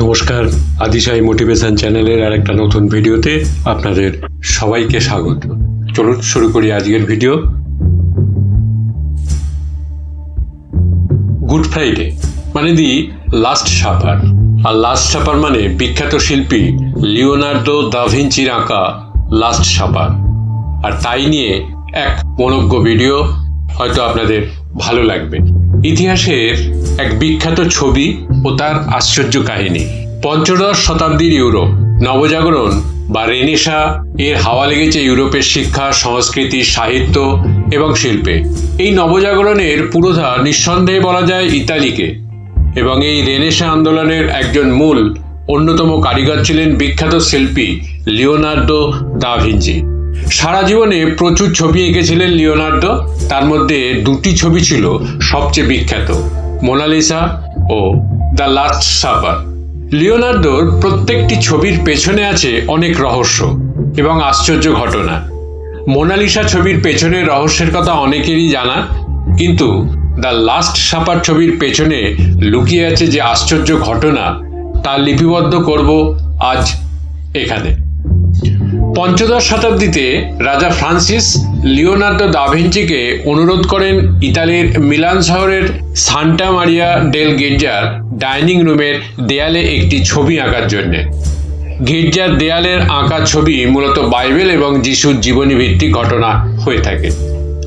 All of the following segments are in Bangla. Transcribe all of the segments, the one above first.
নমস্কার, আদিশাই মোটিভেশন চ্যানেলের আর একটা নতুন ভিডিওতে আপনাদের সবাইকে স্বাগত। চলুন শুরু করি আজকের ভিডিও। গুড ফ্রাইডে মানে দি লাস্ট সাপার। আর লাস্ট সাপার মানে বিখ্যাত শিল্পী লিওনার্দো দাভিঞ্চির আঁকা লাস্ট সাপার। আর তাই নিয়ে এক মনজ্ঞ ভিডিও হয়তো আপনাদের ভালো লাগবে। ইতিহাসের এক বিখ্যাত ছবি ও তার আশ্চর্য কাহিনী। পঞ্চদশ শতাব্দীর ইউরোপ। নবজাগরণ বা রেনেসা এর হাওয়া লেগেছে ইউরোপের শিক্ষা, সংস্কৃতি, সাহিত্য এবং শিল্পে। এই নবজাগরণের পুরোধা নিঃসন্দেহে বলা যায় ইতালিকে এবং এই রেনেসা আন্দোলনের একজন মূল অন্যতম কারিগর ছিলেন বিখ্যাত শিল্পী লিওনার্দো দা ভিঞ্চি। সারা জীবনে প্রচুর ছবি এঁকেছিলেন লিওনার্দো। তার মধ্যে দুটি ছবি ছিল সবচেয়ে বিখ্যাত, মোনালিসা ও দ্য লাস্ট সাপার। লিওনার্দোর প্রত্যেকটি ছবির পেছনে আছে অনেক রহস্য এবং আশ্চর্য ঘটনা। মোনালিসা ছবির পেছনে রহস্যের কথা অনেকেরই জানা, কিন্তু দ্য লাস্ট সাপার ছবির পেছনে লুকিয়ে আছে যে আশ্চর্য ঘটনা, তা লিপিবদ্ধ করব আজ এখানে। পঞ্চদশ শতাব্দীতে রাজা ফ্রান্সিস লিওনার্দো দাভিঞ্চিকে অনুরোধ করেন ইতালির মিলান শহরের সান্টা মারিয়া ডেল গির্জার ডাইনিং রুমের দেয়ালে একটি ছবি আঁকার জন্যে। গির্জার দেয়ালের আঁকা ছবি মূলত বাইবেল এবং যিশুর জীবনী ভিত্তিক ঘটনা হয়ে থাকে।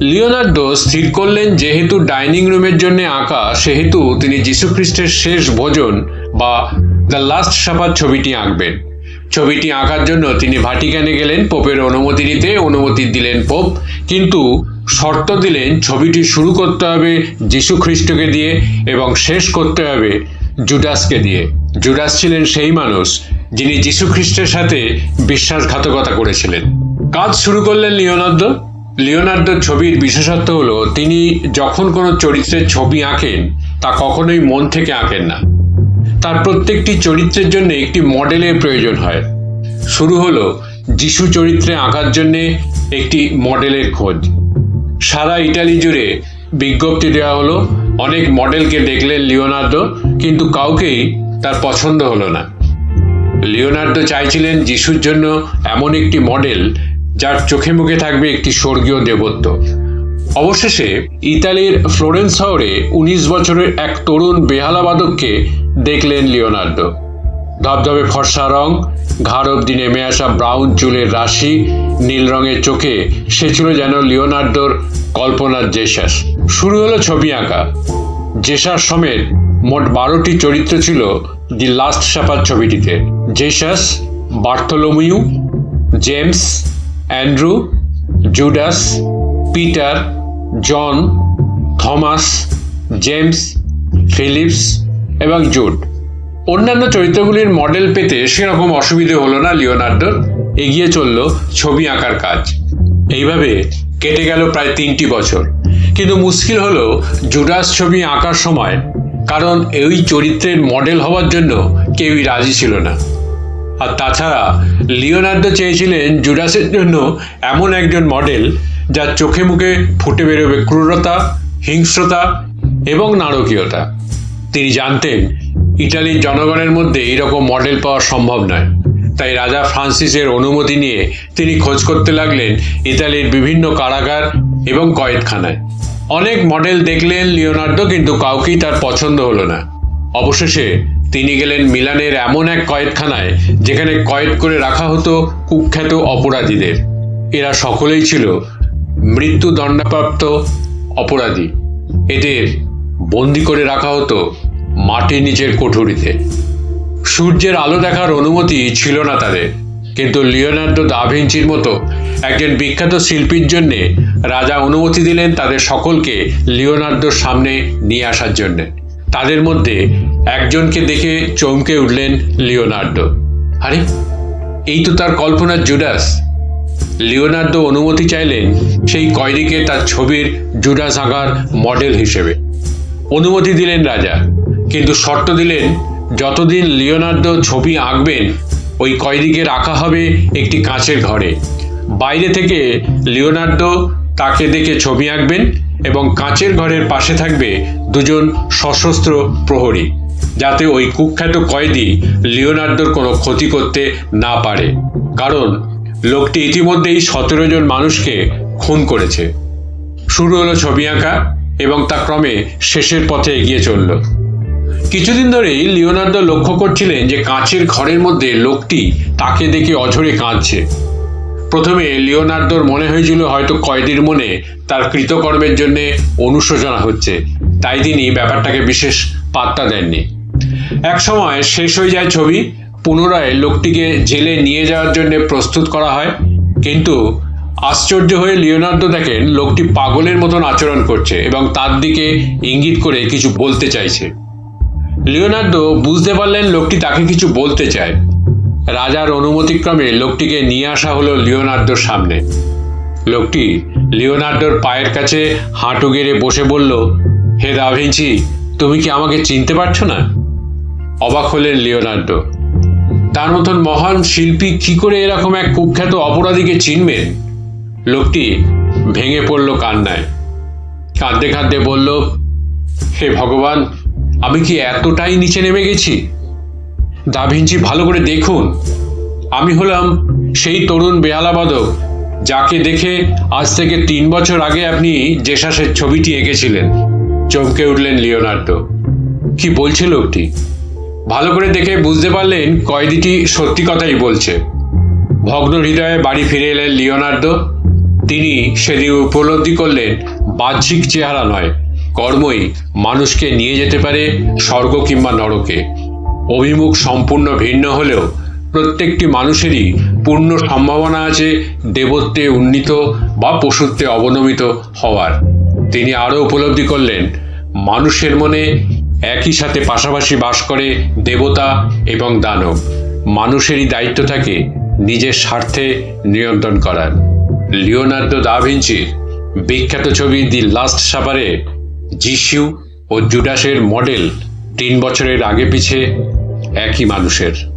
লিওনার্দো স্থির করলেন যেহেতু ডাইনিং রুমের জন্য আঁকা, সেহেতু তিনি যীশুখ্রিস্টের শেষ ভোজন বা দ্য লাস্ট সাপার ছবিটি আঁকবেন। ছবিটি আঁকার জন্য তিনি ভাটিকানে গেলেন, পোপের অনুমতি নিতে অনুমতি দিলেন পোপ। কিন্তু শর্ত দিলেন ছবিটি শুরু করতে হবে যীশু খ্রিস্টকে দিয়ে এবং শেষ করতে হবে জুডাসকে দিয়ে। জুডাস ছিলেন সেই মানুষ যিনি যীশু খ্রিস্টের সাথে বিশ্বাসঘাতকতা করেছিলেন। কাজ শুরু করলেন লিওনার্দো। লিওনার্দোর ছবির বিশেষত্ব হলো, তিনি যখন কোনো চরিত্রের ছবি আঁকেন, তা কখনোই মন থেকে আঁকেন না। তার প্রত্যেকটি চরিত্রের জন্য একটি মডেলের প্রয়োজন হয়। শুরু হলো যিশু চরিত্রে আঁকার জন্যে একটি মডেলের খোঁজ। সারা ইটালি জুড়ে বিজ্ঞপ্তি দেওয়া হলো, অনেক মডেলকে দেখলেন লিওনার্দো, কিন্তু কাউকেই তার পছন্দ হলো না। লিওনার্দো চাইছিলেন যিশুর জন্য এমন একটি মডেল, যার চোখে মুখে থাকবে একটি স্বর্গীয় দেবত্ব। অবশেষে ইতালির ফ্লোরেন্স শহরে উনিশ বছরের এক তরুণ বেহালাবাদককে দেখলেন লিওনার্ডো ধবধবে ফর্সা রং, ঘাড় অব্দি নেমে আসা ব্রাউন চুলের রাশি, নীল রঙের চোখে সে ছিল যেন লিওনার্ডোর কল্পনার জেসাস শুরু হলো ছবি আঁকা। জেসাস সমেত মোট বারোটি চরিত্র ছিল দি লাস্ট সাপার ছবিটিতে। Jesus Bartholomew, James, Andrew, Judas Peter, John, Thomas, James, Philips এবং জুড। অন্যান্য চরিত্রগুলির মডেল পেতে সেরকম অসুবিধে হলো না লিওনার্ডোর এগিয়ে চলল ছবি আঁকার কাজ। এইভাবে কেটে গেল প্রায় তিনটি বছর। কিন্তু মুশকিল হলো জুডাস ছবি আঁকার সময়, কারণ এই চরিত্রের মডেল হওয়ার জন্য কেউই রাজি ছিল না। আর তাছাড়া লিওনার্দো চেয়েছিলেন জুডাসের জন্য এমন একজন মডেল যার চোখে মুখে ফুটে বেরোবে ক্রূরতা, হিংস্রতা এবং নারকীয়তা। তিনি জানতেন, ইটালির জনগণের মধ্যে এইরকম মডেল পাওয়া সম্ভব নয়। তাই রাজা ফ্রান্সিসের অনুমতি নিয়ে তিনি খোঁজ করতে লাগলেন ইতালির বিভিন্ন কারাগার এবং কয়েদখানায় অনেক মডেল দেখলেন লিওনার্দো, কিন্তু কাউকেই তার পছন্দ হলো না। অবশেষে তিনি গেলেন মিলানের এমন এক কয়েদখানায় যেখানে কয়েদ করে রাখা হতো কুখ্যাত অপরাধীদের। এরা সকলেই ছিল মৃত্যুদণ্ডপ্রাপ্ত অপরাধী। এদের বন্দি করে রাখা হতো মাটির নিচের কোঠরিতে। সূর্যের আলো দেখার অনুমতি ছিল না তাদের। কিন্তু লিওনার্দো দাভিঞ্চির মতো একজন বিখ্যাত শিল্পীর জন্যে রাজা অনুমতি দিলেন তাদের সকলকে লিওনার্দোর সামনে নিয়ে আসার জন্যে। তাদের মধ্যে একজনকে দেখে চমকে উঠলেন লিওনার্দো। আরে, এই তো তার কল্পনার জুডাস। লিওনার্দো অনুমতি চাইলেন সেই কয়েদিকে তার ছবির জুডাস আঁকার মডেল হিসেবে। অনুমতি দিলেন রাজা, কিন্তু শর্ত দিলেন, যতদিন লিওনার্দো ছবি আঁকবেন, ওই কয়েদিকে রাখা হবে একটি কাঁচের ঘরে। বাইরে থেকে লিওনার্দো তাকে দেখে ছবি আঁকবেন এবং কাঁচের ঘরের পাশে থাকবে দুজন সশস্ত্র প্রহরী, যাতে ওই কুখ্যাত কয়েদি লিওনার্দোর কোনো ক্ষতি করতে না পারে। কারণ লোকটি ইতিমধ্যেই সতেরো জন মানুষকে খুন করেছে। শুরু হলো ছবি আঁকা এবং তা ক্রমে শেষের পথে এগিয়ে চলল। কিছুদিন ধরেই লিওনার্দো লক্ষ্য করছিলেন যে কাঁচের ঘরের মধ্যে লোকটি তাকে দেখে অঝরে কাঁদছে। প্রথমে লিওনার্দোর মনে হয়েছিল হয়তো কয়েদির মনে তার কৃতকর্মের জন্য অনুশোচনা হচ্ছে। তাই তিনি ব্যাপারটাকে বিশেষ পাত্তা দেননি। এক সময় শেষ হয়ে যায় ছবি পুনরায় লোকটিকে জেলে নিয়ে যাওয়ার জন্য প্রস্তুত করা হয়। কিন্তু আশ্চর্য হয়ে লিওনার্দো দেখেন, লোকটি পাগলের মতন আচরণ করছে এবং তার দিকে ইঙ্গিত করে কিছু বলতে চাইছে। লিওনার্দো বুঝতে পারলেন লোকটি তাকে কিছু বলতে চায়। রাজার অনুমতিক্রমে লোকটিকে নিয়ে আসা হলো লিওনার্দোর সামনে। লোকটি লিওনার্দোর পায়ের কাছে হাঁটু গেড়ে বসে বলল, হে দাভিঞ্চি তুমি কি আমাকে চিনতে পারছ না? অবাক হলেন লিওনার্দো। তার মতন মহান শিল্পী কি করে এরকম এক কুখ্যাত অপরাধীকে চিনবেন লোকটি ভেঙে পড়ল কান্নায়। কাঁদতে কাঁদতে বলল, হে ভগবান, আমি কি এতটাই নিচে নেমে গেছি? দাভিঞ্চি ভালো করে দেখুন। আমি হলাম সেই তরুণ বেহালাবাদক যাকে দেখে আজ থেকে তিন বছর আগে আপনি জেসাসের ছবিটি এঁকেছিলেন। চমকে উঠলেন লিওনার্দো। কি বলছে লোকটি? ভালো করে দেখে বুঝতে পারলেন কয়েদিটি সত্যি কথাই বলছে। ভগ্ন হৃদয়ে বাড়ি ফিরে এলেন লিওনার্দো। তিনি সেদিন উপলব্ধি করলেন, বাহ্যিক চেহারা নয়, কর্মই মানুষকে নিয়ে যেতে পারে স্বর্গ কিংবা নরকে। অভিমুখ সম্পূর্ণ ভিন্ন হলেও প্রত্যেকটি মানুষেরই পূর্ণ সম্ভাবনা আছে দেবত্বে উন্নীত বা পশুত্বে অবনমিত হওয়ার। তিনি আরও উপলব্ধি করলেন, মানুষের মনে একই সাথে পাশাপাশি বাস করে দেবতা এবং দানব। মানুষেরই দায়িত্ব থাকে নিজের স্বার্থে নিয়ন্ত্রণ করার। লিওনার্দো দা ভিঞ্চির বিখ্যাত ছবি দি লাস্ট সাপারে যিশু ও জুডাসের মডেল তিন বছরের আগে পিছে একই মানুষের।